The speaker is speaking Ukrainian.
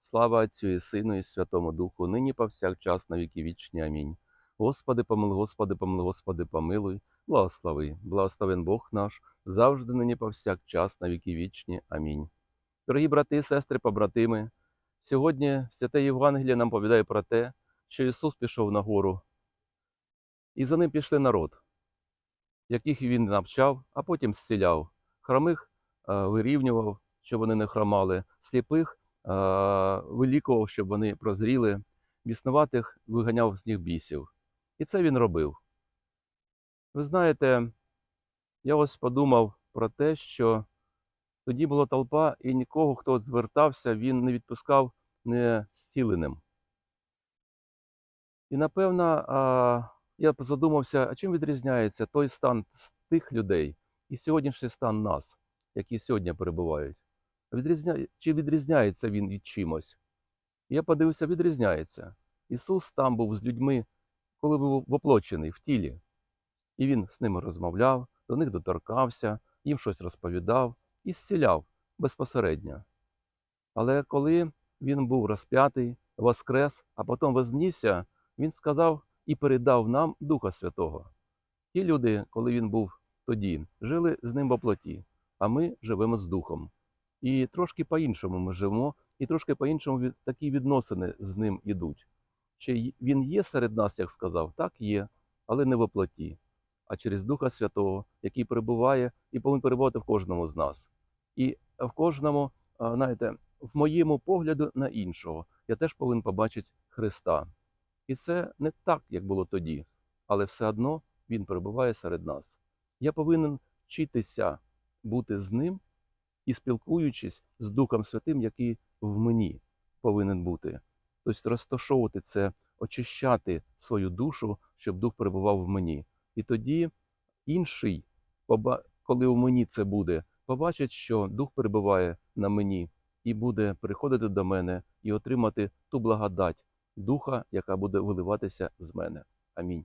Слава Отцю і Сину, і Святому Духу, нині повсякчас на віки вічні. Амінь. Господи, помилуй, Господи, помилуй, Господи, помилуй, благослови, благословен Бог наш, завжди нині повсякчас на віки вічні. Амінь. Дорогі брати сестри, побратими, сьогодні святе Євангеліє нам повідає про те, що Ісус пішов на гору, і за ним пішли народ, яких він навчав, а потім зціляв. Хромих е, вирівнював, щоб вони не хромали, сліпих вилікував, щоб вони прозріли, біснуватих виганяв з них бісів. І це він робив. Ви знаєте, я ось подумав про те, що тоді була толпа, і нікого, хто звертався, він не відпускав не зціленим. І напевно, я задумався, а чим відрізняється той стан з тих людей і сьогоднішній стан нас, які сьогодні перебувають. Відрізня... Чи відрізняється він від чимось? Я подивився, відрізняється. Ісус там був з людьми, коли був воплочений в тілі. І він з ними розмовляв, до них доторкався, їм щось розповідав і зціляв безпосередньо. Але коли він був розп'ятий, воскрес, а потім вознісся, він сказав і передав нам Духа Святого. Ті люди, коли він був тоді, жили з ним во плоті, а ми живемо з Духом. І трошки по-іншому ми живемо, і трошки по-іншому від- такі відносини з ним ідуть. Чи він є серед нас, як сказав, так є, але не во плоті, а через Духа Святого, який перебуває і повинен перебувати в кожному з нас. І в кожному, знаєте, в моєму погляду на іншого, я теж повинен побачити Христа. І це не так, як було тоді, але все одно Він перебуває серед нас. Я повинен вчитися бути з ним і спілкуючись з Духом Святим, який в мені повинен бути. Тобто розташовувати це, очищати свою душу, щоб дух перебував в мені. І тоді інший, коли у мені це буде, побачить, що дух перебуває на мені і буде приходити до мене і отримати ту благодать духа, яка буде виливатися з мене. Амінь.